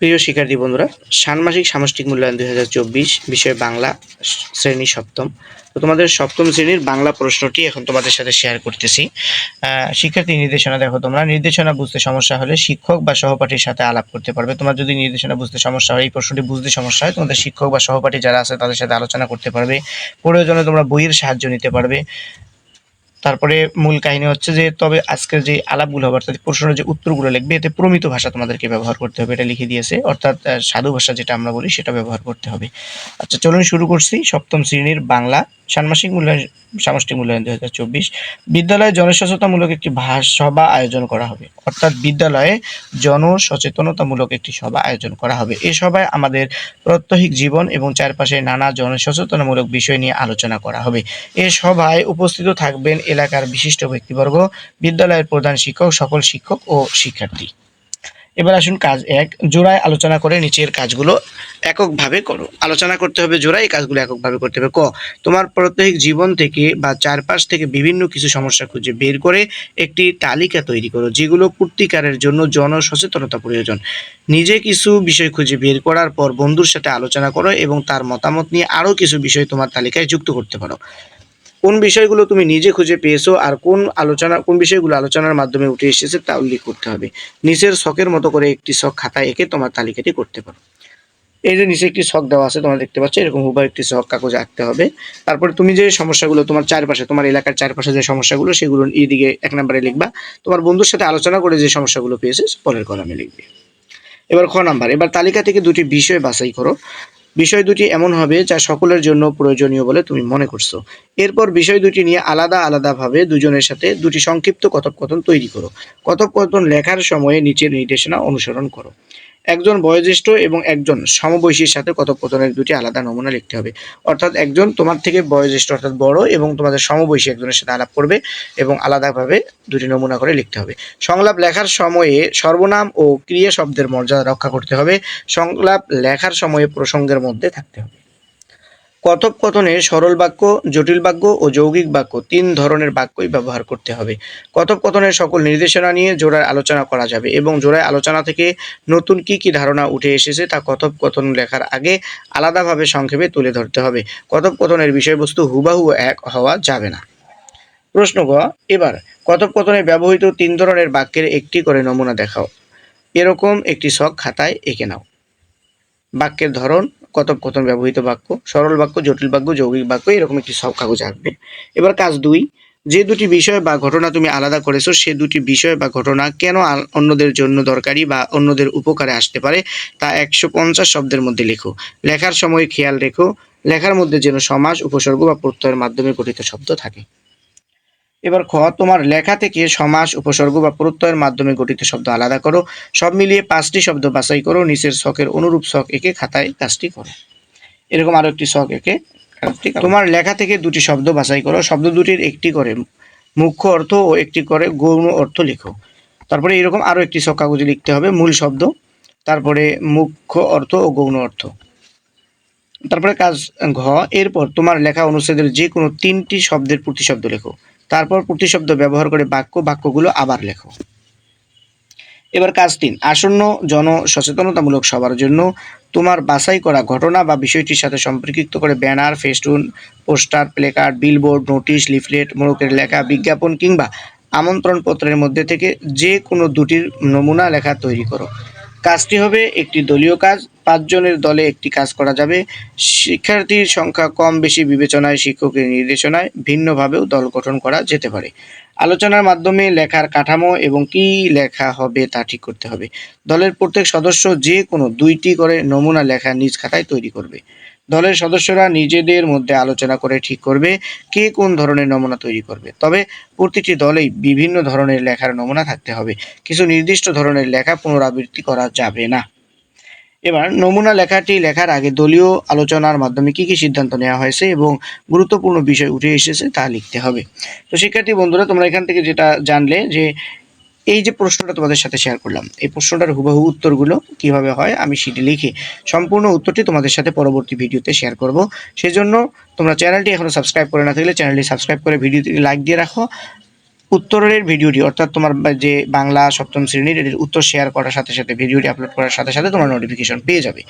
প্রিয় শিক্ষার্থী বন্ধুরা, ষান্মাসিক সামষ্টিক মূল্যায়ন দুই হাজার চব্বিশ, বিষয় বাংলা শ্রেণি সপ্তম। তো তোমাদের সপ্তম শ্রেণির বাংলা প্রশ্নটি এখন তোমাদের সাথে শেয়ার করতেছি। শিক্ষার্থী নির্দেশনা দেখো তোমরা, নির্দেশনা বুঝতে সমস্যা হলে শিক্ষক বা সহপাঠীর সাথে আলাপ করতে পারবে। তোমার যদি নির্দেশনা বুঝতে সমস্যা হয়, এই প্রশ্নটি বুঝতে সমস্যা হয়, তোমাদের শিক্ষক বা সহপাঠী যারা আছে তাদের সাথে আলোচনা করতে পারবে। প্রয়োজনে তোমরা বইয়ের সাহায্য নিতে পারবে। তারপরে মূল কাহিনী হচ্ছে যে, তবে আজকের যে আলাপগুলো হবে, অর্থাৎ প্রশ্নের যে উত্তরগুলো লিখবে, এতে প্রমিত ভাষা তোমাদেরকে ব্যবহার করতে হবে, এটা লিখে দিয়েছে। অর্থাৎ সাধু ভাষা যেটা আমরা বলি, সেটা ব্যবহার করতে হবে। আচ্ছা চলুন শুরু করছি সপ্তম শ্রেণির বাংলা ষান্মাসিক মূল্যায়ন সামষ্টিক মূল্যায়ন দুই হাজার চব্বিশ, বিদ্যালয়ে জনসচেতনতামূলক একটি সভা আয়োজন করা হবে। অর্থাৎ বিদ্যালয়ে জনসচেতনতামূলক একটি সভা আয়োজন করা হবে। এই সভায় আমাদের প্রত্যহিক জীবন এবং চারপাশে নানা জনসচেতনমূলক বিষয় নিয়ে আলোচনা করা হবে। এ সভায় উপস্থিত থাকবেন এলাকার বিশিষ্ট ব্যক্তিবর্গ, বিদ্যালয়ের প্রধান শিক্ষক, সকল শিক্ষক ও শিক্ষার্থী। এবার আসুন কাজ এক, জোড়ায় আলোচনা করে নিচের কাজগুলো এককভাবে করো। আলোচনা করতে হবে জোড়ায়, এই কাজগুলো এককভাবে করতে হবে। ক, তোমার প্রত্যেক জীবন থেকে বা চারপাশ থেকে বিভিন্ন কিছু সমস্যা খুঁজে বের করে একটি তালিকা তৈরি করো, যেগুলো পূর্তিকারের জন্য জনসচেতনতা প্রয়োজন। নিজে কিছু বিষয় খুঁজে বের করার পর বন্ধুর সাথে আলোচনা করো এবং তার মতামত নিয়ে আরও কিছু বিষয় তোমার তালিকায় যুক্ত করতে পারো। কোন বিষয়গুলো তুমি নিজে খুঁজে পেয়েছ আর কোন আলোচনা, কোন বিষয়গুলো আলোচনার মাধ্যমে উঠে এসেছে তা উল্লেখ করতে হবে। নিচের শখের মতো করে একটি শখ খাতায় এঁকে তোমার তালিকাটি করতে পারো। এই যে নিচে একটি শখ দেওয়া আছে, তোমরা দেখতে পাচ্ছ, এরকম হুবা একটি শখ কাগজে আঁকতে হবে। তারপরে তুমি যে সমস্যাগুলো, তোমার চারপাশে, তোমার এলাকার চারপাশে যে সমস্যাগুলো, সেগুলো এইদিকে এক নম্বরে লিখবা। তোমার বন্ধুর সাথে আলোচনা করে যে সমস্যাগুলো পেয়েছে পরের কলামে লিখবে। এবার খ নাম্বার, এবার তালিকা থেকে দুটি বিষয় বাছাই করো। বিষয় দুটি এমন হবে যা সকলের জন্য প্রয়োজনীয় বলে তুমি মনে করছ। এরপর বিষয় দুটি নিয়ে আলাদা আলাদাভাবে দুজনের সাথে দুটি সংক্ষিপ্ত কথোপকথন তৈরি করো। কথোপকথন লেখার সময়ে নিচের নির্দেশনা অনুসরণ করো। একজন বয়োজ্যেষ্ঠ এবং একজন সমবয়সীর সাথে কথোপকথনের দুটি আলাদা নমুনা লিখতে হবে। অর্থাৎ একজন তোমার থেকে বয়োজ্যেষ্ঠ অর্থাৎ বড় এবং তোমাদের সমবয়সী একজনের সাথে আলাপ করবে এবং আলাদাভাবে দুটি নমুনা করে লিখতে হবে। সংলাপ লেখার সময়ে সর্বনাম ও ক্রিয়া শব্দের মর্যাদা রক্ষা করতে হবে। সংলাপ লেখার সময়ে প্রসঙ্গের মধ্যে থাকতে হবে। কথোপকথনে সরল বাক্য, জটিল বাক্য ও যৌগিক বাক্য তিন ধরনের বাক্যই ব্যবহার করতে হবে। কথোপকথনের সকল নির্দেশনা নিয়ে জোড়ায় আলোচনা করা যাবে এবং জোড়ায় আলোচনা থেকে নতুন কি কি ধারণা উঠে এসেছে তা কথোপকথন লেখার আগে আলাদাভাবে সংক্ষেপে তুলে ধরতে হবে। কথোপকথনের বিষয়বস্তু হুবাহু এক হওয়া যাবে না। প্রশ্ন গ, এবার কথোপকথনে ব্যবহৃত তিন ধরনের বাক্যের একটি করে নমুনা দেখাও। এরকম একটি শখ খাতায় এঁকে নাও। বাক্যের ধরন কথোপকথন ব্যবহৃত বাক্য, সরল বাক্য, জটিল বাক্য, যৌগিক বাক্য, এরকম একটি সব কাগজ আঁকবে। এবার কাজ দুই, যে দুটি বিষয় বা ঘটনা তুমি আলাদা করেছ, সে দুটি বিষয় বা ঘটনা কেন অন্যদের জন্য দরকারি বা অন্যদের উপকারে আসতে পারে, তা একশো পঞ্চাশ শব্দের মধ্যে লেখো। লেখার সময় খেয়াল রেখো। লেখার মধ্যে যেন সমাস, উপসর্গ বা প্রত্যয়ের মাধ্যমে গঠিত শব্দ থাকে। এবার খ, তোমার লেখা থেকে সমাস, উপসর্গ বা প্রত্যয়ের মাধ্যমে গঠিত শব্দ আলাদা করো। সব মিলিয়ে পাঁচটি শব্দ বাছাই করো। নিচের শখের অনুরূপ শখ একে খাতায় কাজটি করো। এরকম আরও একটি শখ এঁকে। তোমার লেখা থেকে দুটি শব্দ বাছাই করো। শব্দ দুটির একটি করে মুখ্য অর্থ ও একটি করে গৌণ অর্থ লেখো। তারপরে এরকম আরও একটি শখ কাগজে লিখতে হবে, মূল শব্দ। তারপরে মুখ্য অর্থ ও গৌণ অর্থ। তারপরে কাজ ঘ, এরপর তোমার লেখা অনুচ্ছেদের যে কোনো তিনটি শব্দের প্রতিশব্দ লেখো। তারপর প্রতিশব্দ ব্যবহার করে বাক্য, বাক্যগুলো আবার লেখো। এবার কাজ তিন, আসন্ন জন সচেতনতামূলক সবার জন্য তোমার বাছাই করা ঘটনা বা বিষয়টির সাথে সম্পর্কিত করে banner, festoon, poster, placard, billboard, notice, leaflet, মোড়কের লেখা, বিজ্ঞাপন কিংবা আমন্ত্রণ পত্রের মধ্যে থেকে যে কোনো দুটির নমুনা লেখা তৈরি করো। কাজটি হবে একটি দলীয় কাজ, পাঁচজনের দলে একটি কাজ করা যাবে। শিক্ষার্থীর সংখ্যা কম বেশি বিবেচনায়, শিক্ষকের নির্দেশনায় ভিন্নভাবেও দল গঠন করা যেতে পারে। আলোচনার মাধ্যমে লেখার কাঠামো এবং কি লেখা হবে তা ঠিক করতে হবে। দলের প্রত্যেক সদস্য যে কোনো দুইটি করে নমুনা লেখা নিজ খাতায় তৈরি করবে। দলের সদস্যরা নিজেদের মধ্যে আলোচনা করে ঠিক করবে কে কোন ধরনের নমুনা তৈরি করবে। তবে প্রতিটি দলেই বিভিন্ন ধরনের লেখার নমুনা থাকতে হবে। কিছু নির্দিষ্ট ধরনের লেখা পুনরাবৃত্তি করা যাবে না। এবার নমুনা লেখাটি লেখার আগে দলীয় আলোচনার মাধ্যমে কি কি সিদ্ধান্ত নেওয়া হয়েছে এবং গুরুত্বপূর্ণ বিষয় উঠে এসেছে তা লিখতে হবে। তো শিক্ষার্থী বন্ধুরা, তোমরা এখান থেকে যেটা জানলে যে এই যে প্রশ্নটা তোমাদের সাথে শেয়ার করলাম, এই প্রশ্নটার হুবহু উত্তরগুলো কীভাবে হয় আমি সেটি লিখে সম্পূর্ণ উত্তরটি তোমাদের সাথে পরবর্তী ভিডিওতে শেয়ার করব। সেজন্য তোমরা চ্যানেলটি এখনও সাবস্ক্রাইব করে না থাকলে চ্যানেলটি সাবস্ক্রাইব করে ভিডিওটি লাইক দিয়ে রাখো। উত্তরের ভিডিওটি, অর্থাৎ তোমার যে বাংলা সপ্তম শ্রেণির এটির উত্তর শেয়ার করার সাথে সাথে ভিডিওটি আপলোড করার সাথে সাথে তোমার নোটিফিকেশন পেয়ে যাবে।